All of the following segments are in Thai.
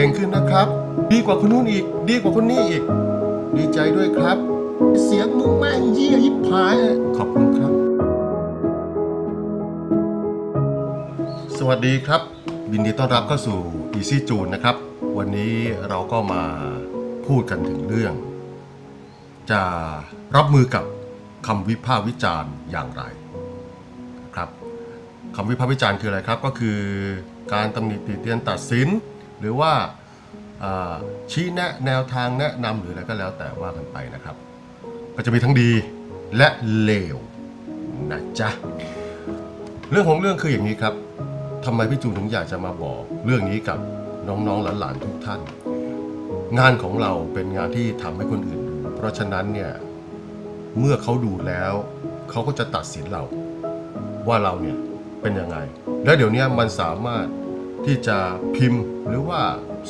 เก่งขึ้นนะครับ ดีกว่าคนนู้นอีก ดีกว่าคนนี้อีก ดีใจด้วยครับ เสียงมึงแม่งเยี่ยยิบหาย ขอบคุณครับ สวัสดีครับยินดีต้อนรับเข้าสู่ Easy June นะครับ วันนี้เราก็มาพูดกันถึงเรื่อง จะรับมือกับคำวิพากษ์วิจารณ์อย่างไรครับคำวิพากษ์วิจารณ์คืออะไรครับ ก็คือการตำหนิติเตียนตัดสิน หรือว่าชี้แนะแนวทางแนะนำหรืออะไรก็แล้วแต่ว่ากันไปนะครับ ก็จะมีทั้งดีและเลวนะจ๊ะเรื่องของเรื่องคืออย่างนี้ครับทำไมพี่จูนถึงอยากจะมาบอกเรื่องนี้กับน้องๆหลานๆทุกท่าน งานของเราเป็นงานที่ทำให้คนอื่นดูเพราะฉะนั้นเนี่ยเมื่อเขาดูแล้วเขาก็จะตัดสินเราว่าเราเนี่ยเป็นยังไง และเดี๋ยวนี้มันสามารถ ที่จะพิมพ์หรือว่า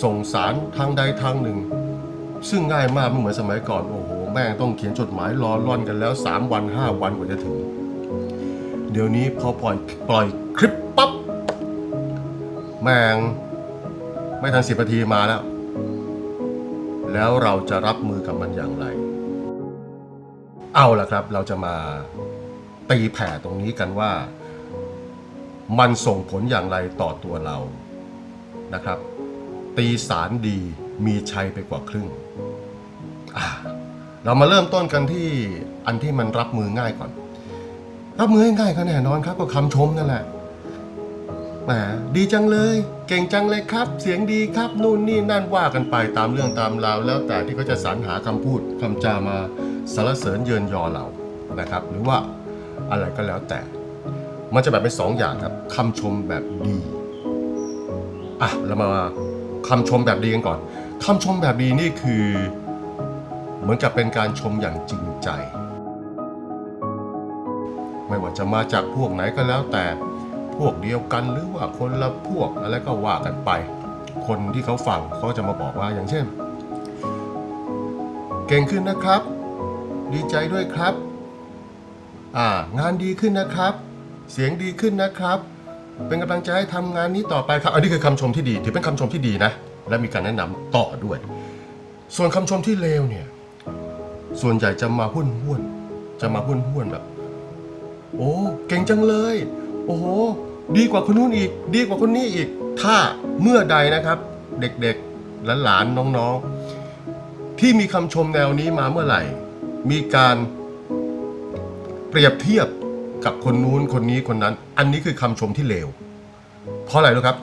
ส่งสารทางใดทางหนึ่ง ซึ่งง่ายมากไม่เหมือนสมัยก่อนโอ้โหแม่งต้องเขียนจดหมายรอร่อนกันแล้ว 3 วัน 5 วันกว่าจะถึง เดี๋ยวนี้พอปล่อยปล่อยคลิปปั๊บแม่งไม่ทันสิบนาทีมาแล้ว แล้วเราจะรับมือกับมันอย่างไร เอาล่ะครับเราจะมาตีแผ่ตรงนี้กันว่า มันส่งผลอย่างไรต่อตัวเรา นะครับ ตีสารดีมีชัยไปกว่าครึ่ง เรามาเริ่มต้นกันที่อันที่มันรับมือง่ายก่อน รับมือง่ายก็แน่นอนครับ ก็คำชมนั่นแหละแหมดีจังเลย เก่งจังเลยครับ เสียงดีครับนู่นนี่นั่นว่ากันไปตามเรื่องตามราวแล้วแต่ที่เขาจะสรรหาคำพูดคำจามาสรรเสริญเยินยอเรานะครับ หรือว่าอะไรก็แล้วแต่ มันจะแบบเป็นสองอย่างครับคำชมแบบดี อะเรามาคำชมแบบดีกันก่อนคำชมแบบดีนี่คือ เหมือนกับเป็นการชมอย่างจริงใจ ไม่ว่าจะมาจากพวกไหนก็แล้วแต่พวกเดียวกันหรือว่าคนละพวกอะไรก็ว่ากันไป คนที่เขาฟังเขาจะมาบอกว่าอย่างเช่น เก่งขึ้นนะครับ ดีใจด้วยครับ อ่างานดีขึ้นนะครับ เสียงดีขึ้นนะครับ เป็นกำลังใจให้ทำงานนี้ต่อไปครับ อันนี้คือคำชมที่ดี ถือเป็นคำชมที่ดีนะ และมีการแนะนำต่อด้วย ส่วนคำชมที่เลวเนี่ย ส่วนใหญ่จะมาหุ้นห้วนๆจะมาหุ้นห้วนๆแบบ โอ้ เก่งจังเลย โอ้โห ดีกว่าคนนู้นอีก ดีกว่าคนนี้อีก ถ้าเมื่อใดนะครับ เด็กๆหลานๆน้องๆ ที่มีคำชมแนวนี้มาเมื่อไหร่ มีการเปรียบเทียบ กับคนนู้นคนนี้คนนั้น อันนี้คือคำชมที่เลว เพราะอะไรรู้ครับ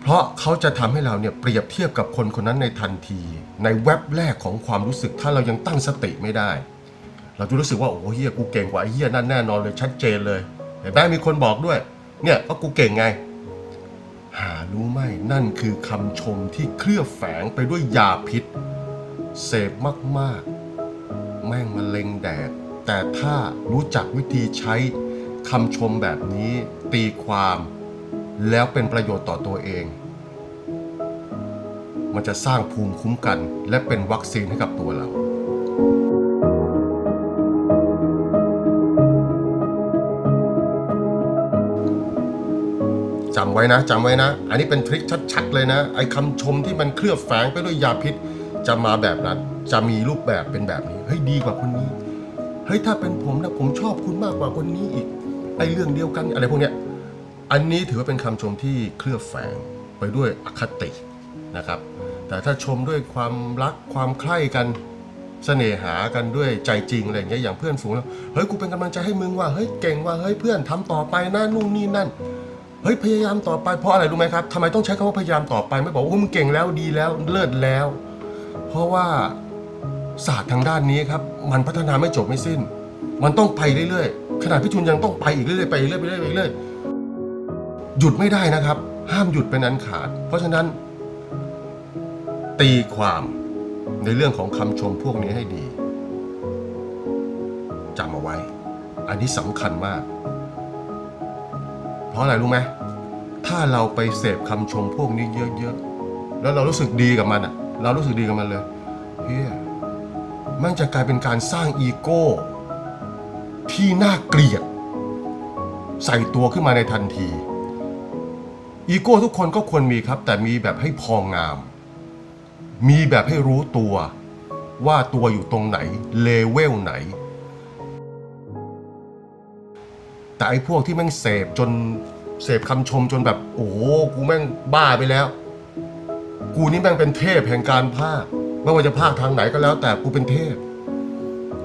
เพราะเขาจะทำให้เราเนี่ยเปรียบเทียบกับคนคนนั้นในทันที ในแว็บแรกของความรู้สึกถ้าเรายังตั้งสติไม่ได้ เราจะรู้สึกว่าโอ้เฮียกูเก่งกว่าไอ้เฮียนั่นแน่นอนเลยชัดเจนเลยเห็นไหมมีคนบอกด้วย เนี่ยก็กูเก่งไง หารู้ไหมนั่นคือคำชมที่เคลือบแฝงไปด้วยยาพิษ เสพมากๆ แม่งมะเร็งแดด แต่ถ้ารู้จักวิธีใช้คำชมแบบนี้ตีความ แล้วเป็นประโยชน์ต่อตัวเอง มันจะสร้างภูมิคุ้มกัน และเป็นวัคซีนให้กับตัวเราจำไว้นะจำไว้นะ อันนี้เป็นทริคชัดๆเลยนะ ไอ้คำชมที่มันเคลือบแฝงไปด้วยยาพิษ จะมาแบบนั้น จะมีรูปแบบเป็นแบบนี้ เฮ้ยดีกว่าคนนี้ เฮ้ยถ้าเป็นผมนะผมชอบคุณมากกว่าคนนี้อีกไอ้เรื่องเดียวกันอะไรพวกเนี้ยอันนี้ถือว่าเป็นคำชมที่เคลือบแฝงไปด้วยอคตินะครับ แต่ถ้าชมด้วยความรักความใคร่กันเสน่หากันด้วยใจจริงอะไรอย่างเงี้ยอย่างเพื่อนฝูงแล้วเฮ้ยกูเป็นกำลังใจให้มึงว่าเฮ้ยเก่งว่าเฮ้ยเพื่อนทำต่อไปนะนู่นนี่นั่นเฮ้ยพยายามต่อไปเพราะอะไรรู้ไหมครับทำไมต้องใช้คำว่าพยายามต่อไปไม่บอกว่ามึงเก่งแล้วดีแล้วเลิศแล้ว เพราะว่า ศาสตร์ทางด้านนี้ครับ มันพัฒนาไม่จบไม่สิ้น มันต้องไปเรื่อยๆ ขนาดพี่ชุนยังต้องไปอีกเรื่อยๆไปเรื่อยๆไปเรื่อยๆไปเรื่อยๆหยุดไม่ได้นะครับ ห้ามหยุดเป็นอันขาด เพราะฉะนั้น ตีความในเรื่องของคำชมพวกนี้ให้ดีจำเอาไว้ อันนี้สำคัญมาก เพราะอะไรรู้ไหมถ้าเราไปเสพคำชมพวกนี้เยอะๆ แล้วเรารู้สึกดีกับมันอะ เรารู้สึกดีกับมันเลยเฮีย มันจะกลายเป็นการสร้างอีโก้ ที่น่าเกลียด ใส่ตัวขึ้นมาในทันที อีโก้ทุกคนก็ควรมีครับ แต่มีแบบให้พองาม มีแบบให้รู้ตัว ว่าตัวอยู่ตรงไหน เลเวลไหน แต่ไอ้พวกที่แม่งเสพจนเสพคำชมจนแบบโอ้โหกูแม่งบ้าไปแล้ว กูนี่แม่งเป็นเทพแห่งการภาค ไม่ว่าจะภาคทางไหนก็แล้วแต่กูเป็นเทพ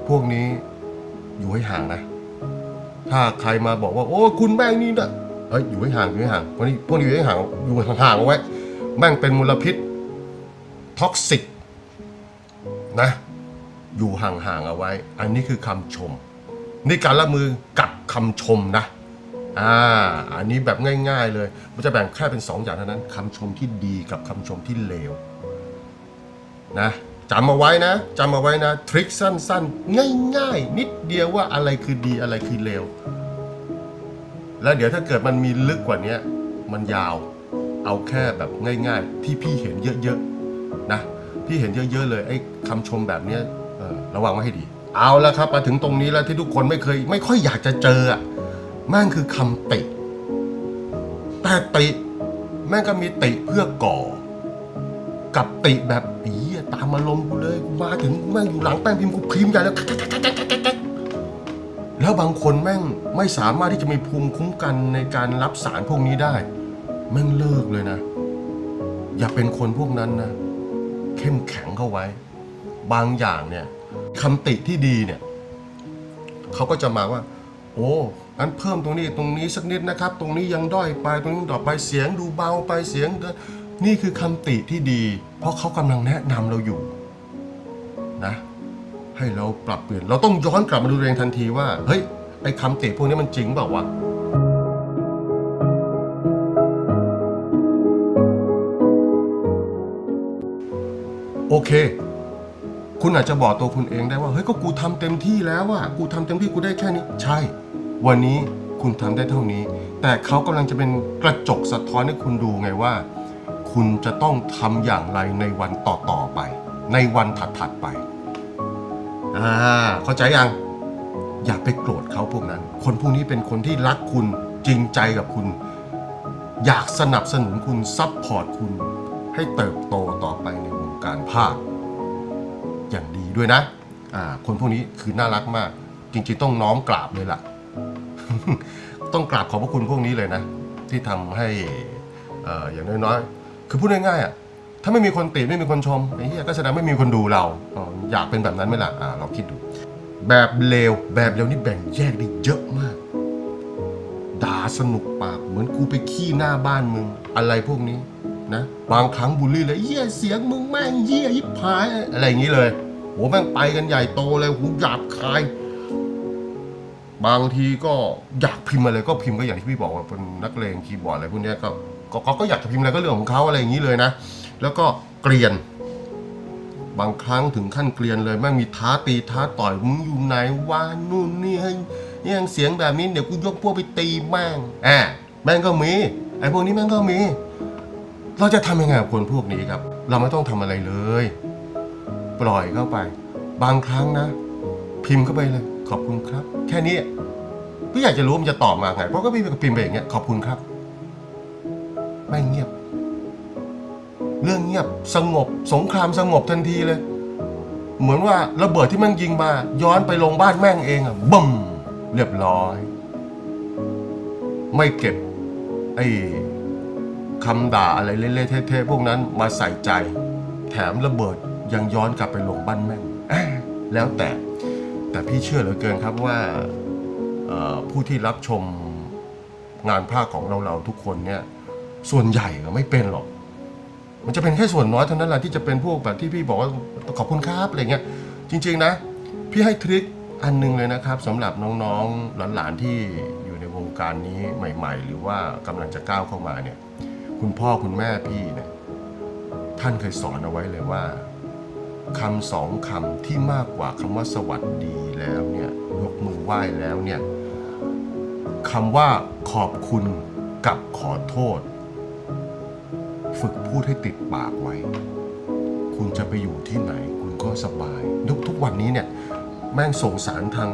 พวกนี้อยู่ให้ห่างนะ ถ้าใครมาบอกว่า โอ้คุณแม่งนี่นะเอ้ยอยู่ให้ห่างอยู่ให้ห่างพวกนี้พวกนี้อยู่ให้ห่างอยู่ห่างๆเอาไว้ แม่งเป็นมลพิษท็อกซิกนะ อยู่ห่างๆเอาไว้ อันนี้คือคำชม นี่การละมือกับคำชมนะอ่าอันนี้แบบง่าย ๆ เลย มันจะแบ่งแค่เป็นสองอย่างเท่านั้นคำชมที่ดีกับคำชมที่เลว นะจำเอาไว้นะจำเอาไว้นะ ทริคสั้นๆ ง่ายๆ นิดเดียวว่าอะไรคือดีอะไรคือเลวแล้วเดี๋ยวถ้าเกิดมันมีลึกกว่านี้มันยาวเอาแค่แบบง่าย ๆ ที่พี่เห็นเยอะๆนะพี่เห็นเยอะ ๆ เลยไอ้คำชมแบบนี้ระวังไว้ให้ดี เอาละครับมาถึงตรงนี้แล้วที่ทุกคนไม่เคย ไม่ค่อยอยากจะเจออะแม่งคือคำติแต่ติแม่งก็มีติเพื่อก่อ กับติแบบอีตามอารมณ์กูเลยกูมาถึงแม่งอยู่หลังแป้นพิมพ์กูพิมพ์ใหญ่แล้ว แล้วบางคนแม่งไม่สามารถที่จะมีภูมิคุ้มกันในการรับสารพวกนี้ได้ แม่งเลิกเลยนะ อย่าเป็นคนพวกนั้นนะ เข้มแข็งเข้าไว้ บางอย่างเนี่ยคำติที่ดีเนี่ยเขาก็จะมาว่า โอ้อันเพิ่มตรงนี้ตรงนี้สักนิดนะครับ ตรงนี้ยังด้อยไปตรงนี้ดรอปไปเสียงดูเบาไปเสียง นี่คือคำติที่ดี เพราะเขากำลังแนะนำเราอยู่ นะ ให้เราปรับเปลี่ยน เราต้องย้อนกลับมาดูตัวเองทันทีว่า เฮ้ย ไอ้คำติพวกนี้มันจริงเปล่าวะ โอเค คุณอาจจะบอกตัวคุณเองได้ว่า เฮ้ย ก็กูทำเต็มที่แล้วอะกูทำเต็มที่กูได้แค่นี้ ใช่ วันนี้คุณทำได้เท่านี้ แต่เขากำลังจะเป็นกระจกสะท้อนให้คุณดูไงว่า คุณจะต้องทำอย่างไรในวันต่อๆไป ในวันถัดๆไป อ่า เข้าใจยัง อย่าไปโกรธเขาพวกนั้น คนพวกนี้เป็นคนที่รักคุณจริงใจกับคุณ อยากสนับสนุนคุณซัพพอร์ตคุณ ให้เติบโตต่อไปในวงการภาคอย่างดีด้วยนะ อ่า คนพวกนี้คือน่ารักมาก จริงๆต้องน้อมกราบเลยล่ะ ต้องกราบขอบพระคุณพวกนี้เลยนะ ที่ทำให้อ่ออย่างน้อยๆ คือพูดง่ายๆอะถ้าไม่มีคนติไม่มีคนชมไอ้เหี้ยก็แสดงไม่มีคนดูเราอ๋ออยากเป็นแบบนั้นไหมล่ะอ่าเราคิดดู แบบเลวแบบเลวนี่แบ่งแยกได้เยอะมากด่าสนุกปากเหมือนกูไปขี้หน้าบ้านมึง อะไรพวกนี้นะบางครั้งบูลลี่เลยเหี้ยเสียงมึงแม่งเหี้ยยิบหายอะไรอย่างนี้เลยโหแม่งไปกันใหญ่โตเลยหูหยาบคายบางทีก็อยากพิมพ์อะไรก็พิมพ์ก็อย่างที่พี่บอกว่าเป็นนักเลงคีย์บอร์ดอะไรพวกนี้ย ก็ก็ก็ก็อยากจะพิมพ์อะไรก็เรื่องของเขาอะไรอย่างนี้เลยนะ แล้วก็เกลียน บางครั้งถึงขั้นเกลียนเลยแม่งมีท้าตีท้าต่อยมึงอยู่ไหนว่านู่นนี่ให้ยังเสียงแบบนี้เดี๋ยวกูยกพวกไปตีแม่งแอบแม่งก็มีไอ้พวกนี้แม่งก็มี เราจะทำยังไงกับคนพวกนี้ครับ เราไม่ต้องทำอะไรเลย ปล่อยเข้าไป บางครั้งนะ พิมพ์เข้าไปเลย ขอบคุณครับ แค่นี้พี่อยากจะรู้มันจะตอบมาไงเพราะก็พี่ก็พิมพ์ไปอย่างเงี้ยขอบคุณครับ ไม่เงียบ เรื่องเงียบสงบ สงครามสงบทันทีเลย เหมือนว่าระเบิดที่แม่งยิงมา ย้อนไปลงบ้านแม่งเองอะบึ้มเรียบร้อย ไม่เก็บไอ้คำด่าอะไรเละๆเทะๆพวกนั้นมาใส่ใจ แถมระเบิดยังย้อนกลับไปลงบ้านแม่งแล้วแต่แต่พี่เชื่อเหลือเกินครับว่าผู้ที่รับชมงานภาคของเราเราทุกคนเนี่ย ส่วนใหญ่ก็ไม่เป็นหรอก มันจะเป็นแค่ส่วนน้อยเท่านั้นแหละที่จะเป็นพวกแบบที่พี่บอกว่าขอบคุณครับอะไรเงี้ย จริง ๆ นะ พี่ให้ทริคอันหนึงเลยนะครับสำหรับน้องๆหลานๆที่อยู่ในวงการนี้ใหม่ ๆ หรือว่ากำลังจะก้าวเข้ามาเนี่ย คุณพ่อคุณแม่พี่เนี่ยท่านเคยสอนเอาไว้เลยว่าคำสองคำที่มากกว่าคำว่าสวัสดีแล้วเนี่ยยกมือไหว้แล้วเนี่ยคำว่าขอบคุณกับขอโทษ ฝึกพูดให้ติดปากไว้ คุณจะไปอยู่ที่ไหน คุณก็สบายทุกทุกวันนี้เนี่ย แม่งส่งสารทาง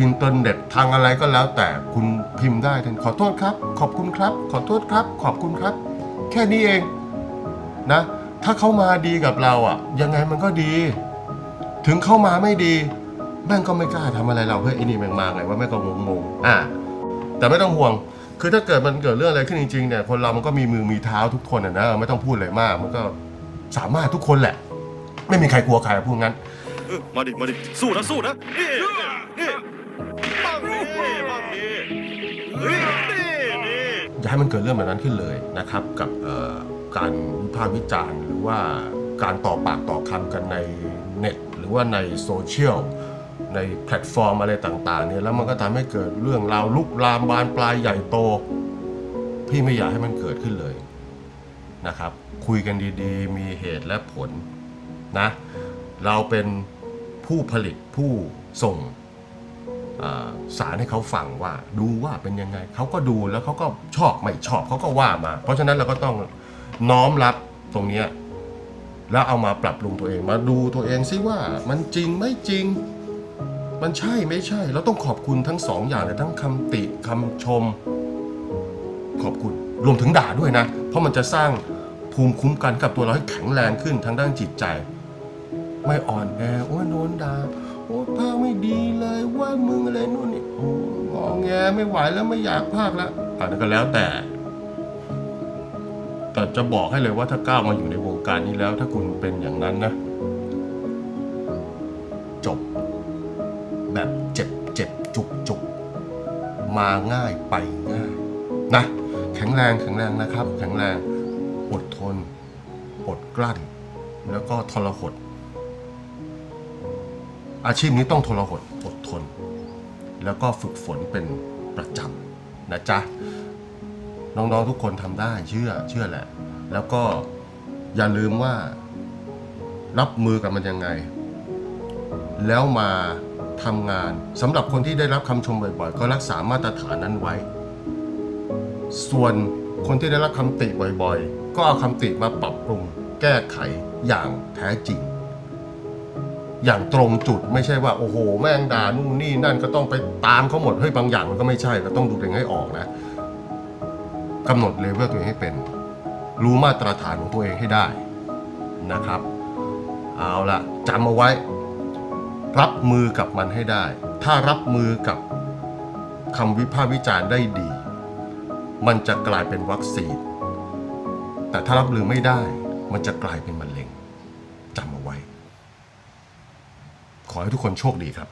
อินเทอร์เน็ตทางอะไรก็แล้วแต่คุณพิมพ์ได้ทันขอโทษครับ ขอบคุณครับ ขอโทษครับ ขอบคุณครับ แค่นี้เองนะ ถ้าเขามาดีกับเราอะ ยังไงมันก็ดี ถึงเข้ามาไม่ดี แม่งก็ไม่กล้าทำอะไรเราเพื่อไอ้นี่แม่งมาไงว่าแม่งก็งงๆอะแต่ไม่ต้องห่วง คือถ้าเกิดมันเกิดเรื่องอะไรขึ้นจริงๆเนี่ยคนเรามันก็มีมือมีเท้าทุกคนอะนะไม่ต้องพูดอะไรมาก มันก็สามารถทุกคนแหละ ไม่มีใครกลัวใครพูดงั้น เออมาดิ มาดิ สู้นะ สู้นะ นี่นี่ปังนี่ปังนี่เฮ้ยนี่นี่อย่าให้มันเกิดเรื่องแบบนั้นขึ้นเลยนะครับ กับเอ่อการวิพากษ์วิจารณ์หรือว่าการต่อปากต่อคำกันในเน็ต หรือว่าในโซเชียล ในแพลตฟอร์มอะไรต่างๆเนี่ยแล้วมันก็ทำให้เกิดเรื่องราวลุกลามบานปลายใหญ่โต พี่ไม่อยากให้มันเกิดขึ้นเลยนะครับ คุยกันดีๆ มีเหตุและผลนะเราเป็นผู้ผลิตผู้ส่งสารให้เขาฟังว่าดูว่าเป็นยังไงเขาก็ดูแล้วเขาก็ชอบไม่ชอบเขาก็ว่ามา เพราะฉะนั้นเราก็ต้องน้อมรับตรงนี้แล้วเอามาปรับปรุงตัวเองมาดูตัวเองซิว่ามันจริงไม่จริง มันใช่ไม่ใช่ เราต้องขอบคุณทั้งสองอย่างเลยทั้งคำติคำชม ขอบคุณรวมถึงด่าด้วยนะ เพราะมันจะสร้างภูมิคุ้มกันกับตัวเราให้แข็งแรงขึ้นทางด้านจิตใจ ไม่อ่อนแอโอ้โดนด่าโอ้ยภาไม่ดีเลยว่ามึงอะไรนู่นนี่โอ้งอแงไม่ไหวแล้วไม่อยากภาคแล้วอันนั้นก็แล้วแต่แต่จะบอกให้เลยว่าถ้าก้าวมาอยู่ในวงการนี้แล้ว ถ้าคุณเป็นอย่างนั้นนะ มาง่ายไปง่ายนะแข็งแรงแข็งแรงนะครับ แข็งแรงอดทน อดกลั้น แล้วก็ทรหด อาชีพนี้ต้องทรหดอดทน แล้วก็ฝึกฝนเป็นประจำนะจ๊ะน้องๆทุกคนทำได้เชื่อเชื่อแหละ แล้วก็อย่าลืมว่ารับมือกับมันยังไง แล้วมา ทำงานสำหรับคนที่ได้รับคำชมบ่อยๆ ก็รักษามาตรฐานนั้นไว้ ส่วนคนที่ได้รับคำติบ่อยๆ ก็เอาคำติมาปรับปรุง แก้ไขอย่างแท้จริง อย่างตรงจุดไม่ใช่ว่า โอ้โห แม่งด่านู่นนี่นั่นก็ต้องไปตามเขาหมดเฮ้ยบางอย่างมันก็ไม่ใช่เราต้องดูเองให้ออกนะกำหนดเลเวลตัวเองให้เป็น รู้มาตรฐานของตัวเองให้ได้นะครับ เอาละจำเอาไว้ รับมือกับมันให้ได้ ถ้ารับมือกับคำวิพากษ์วิจารณ์ได้ดี มันจะกลายเป็นวัคซีน แต่ถ้ารับมือไม่ได้ มันจะกลายเป็นมะเร็งจำเอาไว้ ขอให้ทุกคนโชคดีครับ